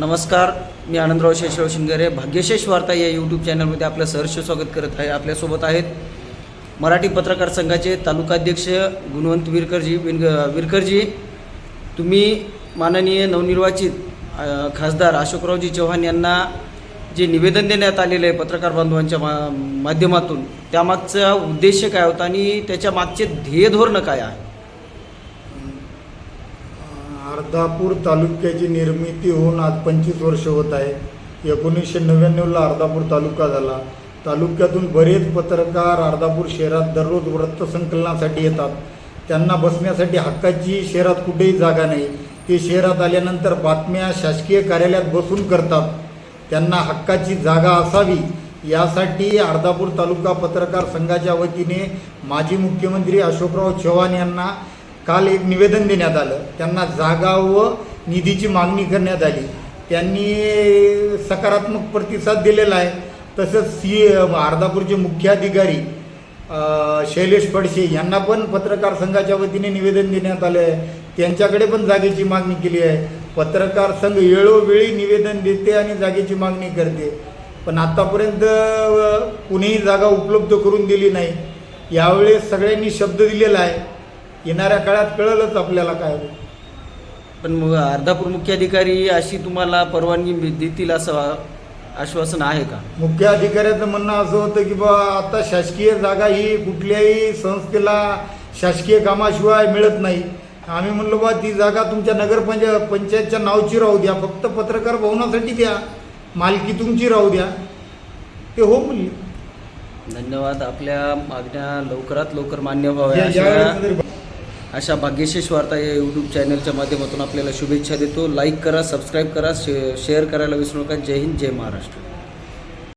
नमस्कार मी आनंदराव शेषराव शिंगारे. भाग्यशेष वार्ता या यूट्यूब चॅनलमध्ये आपलं सहर्ष स्वागत करत आहे आपल्यासोबत आहेत मराठी पत्रकार संघाचे तालुकाध्यक्ष गुणवंत विरकरजी. विन विरकरजी तुम्ही माननीय नवनिर्वाचित खासदार अशोकरावजी चव्हाण यांना जे निवेदन देण्यात आलेलं आहे पत्रकार बांधवांच्या मा माध्यमातून त्यामागचा उद्देश काय होता आणि त्याच्या मागचे ध्येय धोरणं काय आहे? अर्धापूर तालुक्याची निर्मिती होऊन आज पंचवीस वर्ष होत आहे. एकोणीसशे नव्याण्णवला अर्धापूर तालुका झाला. तालुक्यातून बरेच पत्रकार अर्धापूर शहरात दररोज वृत्तसंकलनासाठी येतात. त्यांना बसण्यासाठी हक्काची शहरात कुठेही जागा नाही. ते शहरात आल्यानंतर बातम्या शासकीय कार्यालयात बसून करतात. त्यांना हक्काची जागा असावी यासाठी अर्धापूर तालुका पत्रकार संघाच्या वतीने माजी मुख्यमंत्री अशोकराव चव्हाण यांना काल एक निवेदन देण्यात आलं. त्यांना जागा व निधीची मागणी करण्यात आली. त्यांनी सकारात्मक प्रतिसाद दिलेला आहे. तसंच सी अर्धापूरचे मुख्याधिकारी शैलेश फडशे यांना पण पत्रकार संघाच्या वतीने निवेदन देण्यात आलं आहे. त्यांच्याकडे पण जागेची मागणी केली आहे. पत्रकार संघ वेळोवेळी निवेदन देते आणि जागेची मागणी करते. पण आत्तापर्यंत कुणीही जागा उपलब्ध करून दिली नाही. यावेळेस सगळ्यांनी शब्द दिलेला आहे. येणाऱ्या काळात कळलंच आपल्याला काय. होईल. पण मग अर्धापूर मुख्याधिकारी अशी तुम्हाला परवानगी देतील असं आश्वासन आहे का? मुख्य अधिकाऱ्याचं म्हणणं असं होतं की बा आता शासकीय जागा ही कुठल्याही संस्थेला शासकीय कामाशिवाय मिळत नाही. आम्ही म्हणलो बा ती जागा तुमच्या नगरपंचा पंचायतच्या नावची राहू द्या. फक्त पत्रकार भवनासाठी द्या. मालकी तुमची राहू द्या. ते हो म्हणले धन्यवाद. आपल्या मागण्या लवकरात लवकर मान्य व्हाव्या या- अशा अशा भाग्यशेष वार्ता या यूट्यूब चॅनलच्या माध्यमातून आपल्याला शुभेच्छा देतो. लाईक करा सबस्क्राईब करा शे शेअर करायला विसरू नका. जय हिंद जय महाराष्ट्र.